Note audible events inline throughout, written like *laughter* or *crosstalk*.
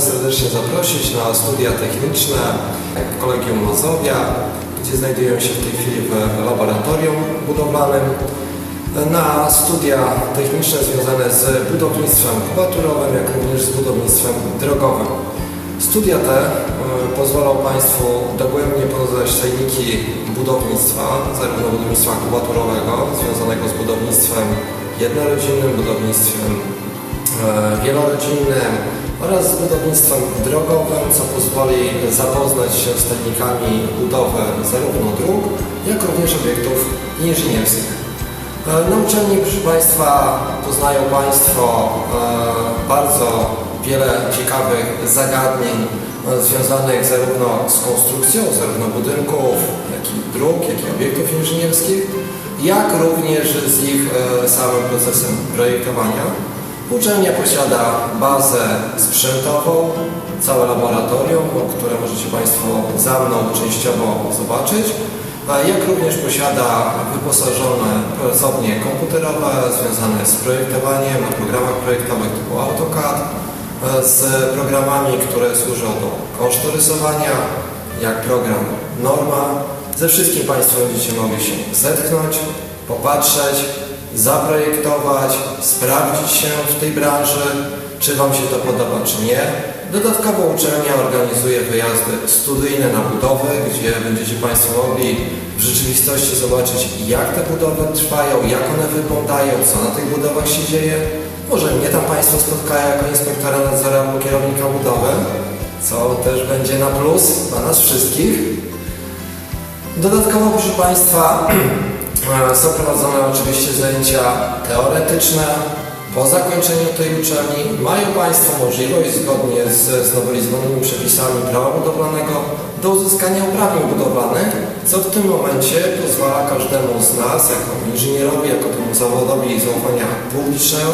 serdecznie zaprosić na studia techniczne Kolegium Mazowia, gdzie znajdują się w tej chwili w laboratorium budowlanym. Na studia techniczne związane z budownictwem kubaturowym, jak również z budownictwem drogowym. Studia te e, pozwolą Państwu dogłębnie poznać tajniki budownictwa, zarówno budownictwa kubaturowego, związanego z budownictwem jednorodzinnym, budownictwem e, wielorodzinnym oraz z budownictwem drogowym, co pozwoli zapoznać się z technikami budowy zarówno dróg, jak również obiektów inżynierskich. E, Na uczelni, proszę Państwa, poznają Państwo e, bardzo wiele ciekawych zagadnień e, związanych zarówno z konstrukcją, zarówno budynków, jak i dróg, jak i obiektów inżynierskich, jak również z ich samym procesem projektowania. Uczelnia posiada bazę sprzętową, całe laboratorium, które możecie Państwo za mną częściowo zobaczyć, jak również posiada wyposażone pracownie komputerowe związane z projektowaniem na programach projektowych typu AutoCAD, e, z programami, które służą do kosztorysowania, jak program Norma. Ze wszystkim Państwo będziecie mogli się zetknąć, popatrzeć, zaprojektować, sprawdzić się w tej branży, czy Wam się to podoba, czy nie. Dodatkowo uczelnia organizuje wyjazdy studyjne na budowy, gdzie będziecie Państwo mogli w rzeczywistości zobaczyć, jak te budowy trwają, jak one wyglądają, co na tych budowach się dzieje. Może mnie tam Państwo spotkają jako inspektora nadzoru albo kierownika budowy, co też będzie na plus dla nas wszystkich. Dodatkowo, proszę Państwa, *clears throat* są prowadzone oczywiście zajęcia teoretyczne. Po zakończeniu tej uczelni mają Państwo możliwość, zgodnie z znowelizowanymi przepisami prawa budowlanego, do uzyskania uprawnień budowlanych, co w tym momencie pozwala każdemu z nas, jako inżynierowi, jako temu zawodowi zaufania publicznego,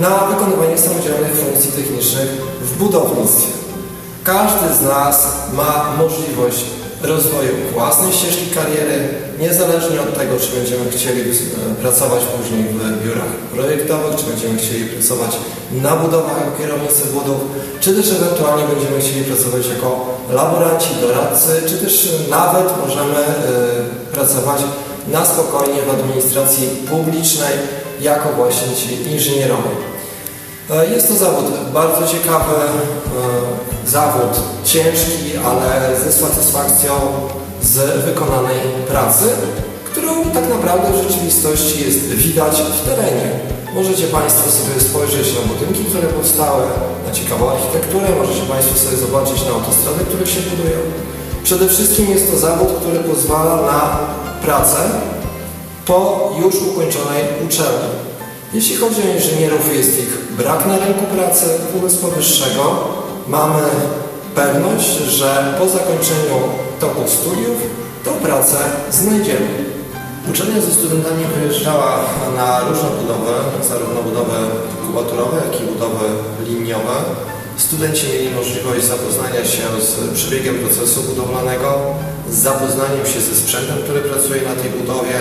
na wykonywanie samodzielnych funkcji technicznych w budownictwie. Każdy z nas ma możliwość rozwoju własnej ścieżki kariery, niezależnie od tego, czy będziemy chcieli e, pracować później w biurach projektowych, czy będziemy chcieli pracować na budowach kierownicy budów, czy też ewentualnie będziemy chcieli pracować jako laboranci, doradcy, czy też nawet możemy e, pracować na spokojnie w administracji publicznej jako właśnie ci inżynierowie. E, Jest to zawód bardzo ciekawy, zawód ciężki, ale ze satysfakcją z wykonanej pracy, którą tak naprawdę w rzeczywistości jest widać w terenie. Możecie Państwo sobie spojrzeć na budynki, które powstały, na ciekawą architekturę, możecie Państwo sobie zobaczyć na autostrady, które się budują. Przede wszystkim jest to zawód, który pozwala na pracę po już ukończonej uczelni. Jeśli chodzi o inżynierów, jest ich brak na rynku pracy. Wobec powyższego mamy pewność, że po zakończeniu toku studiów tą pracę znajdziemy. Uczelnia ze studentami wyjeżdżała na różne budowy, zarówno budowy kubaturowe, jak i budowy liniowe. Studenci mieli możliwość zapoznania się z przebiegiem procesu budowlanego, zapoznaniem się ze sprzętem, który pracuje na tej budowie,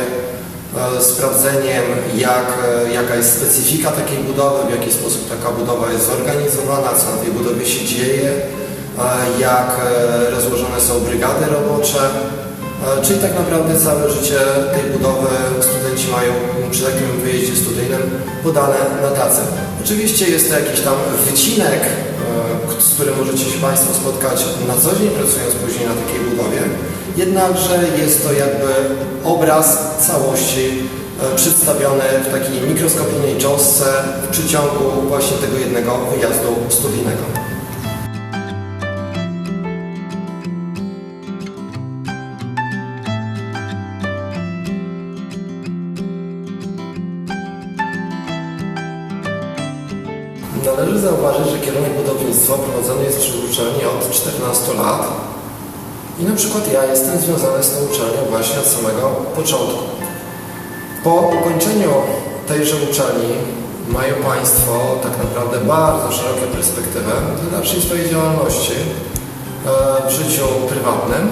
sprawdzeniem, jak, e, jaka jest specyfika takiej budowy, w jaki sposób taka budowa jest zorganizowana, co na tej budowie się dzieje, e, jak e, rozłożone są brygady robocze, e, czyli tak naprawdę całe życie tej budowy studenci mają przy takim wyjeździe studyjnym podane na tacy. Oczywiście jest to jakiś tam wycinek, e, z którym możecie się Państwo spotkać na co dzień pracując później na takiej budowie, jednakże jest to jakby obraz całości e, przedstawiony w takiej mikroskopijnej cząstce w przeciągu właśnie tego jednego wyjazdu studyjnego. Należy zauważyć, że kierunek budownictwa prowadzony jest przy uczelni od 14 lat i na przykład ja jestem związany z tą uczelnią właśnie od samego początku. Po ukończeniu tejże uczelni mają Państwo tak naprawdę bardzo szerokie perspektywy dla dalszej swojej działalności e, w życiu prywatnym,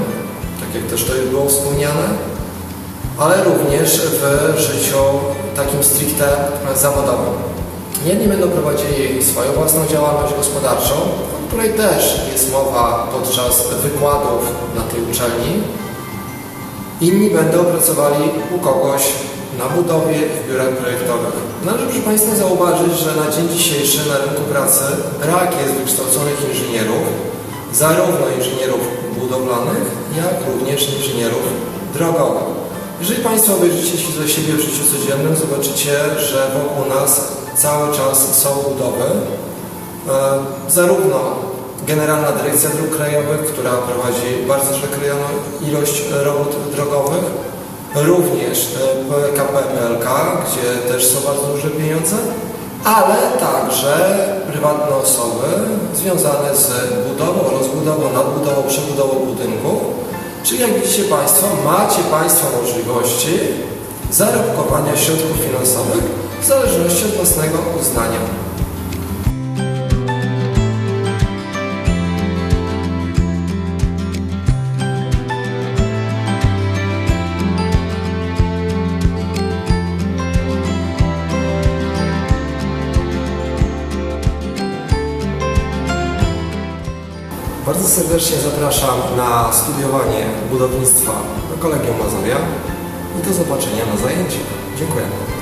tak jak też to już było wspomniane, ale również w życiu takim stricte zawodowym. Jedni będą prowadzili swoją własną działalność gospodarczą, o której też jest mowa podczas wykładów na tej uczelni. Inni będą pracowali u kogoś na budowie w biurach projektowych. Należy, proszę Państwa, zauważyć, że na dzień dzisiejszy na rynku pracy brak jest wykształconych inżynierów, zarówno inżynierów budowlanych, jak również inżynierów drogowych. Jeżeli Państwo obejrzycie się za siebie w życiu codziennym, zobaczycie, że wokół nas cały czas są budowy. E, zarówno Generalna Dyrekcja Dróg Krajowych, która prowadzi bardzo zakrojoną ilość robót drogowych, również e, PKP PLK, gdzie też są bardzo duże pieniądze, ale także prywatne osoby związane z budową, rozbudową, nadbudową, przebudową budynków. Czyli jak widzicie Państwo, macie Państwo możliwości zarobkowania środków finansowych w zależności od własnego uznania. Bardzo serdecznie zapraszam na studiowanie budownictwa do Kolegium Mazowia i do zobaczenia na zajęciach. Dziękuję.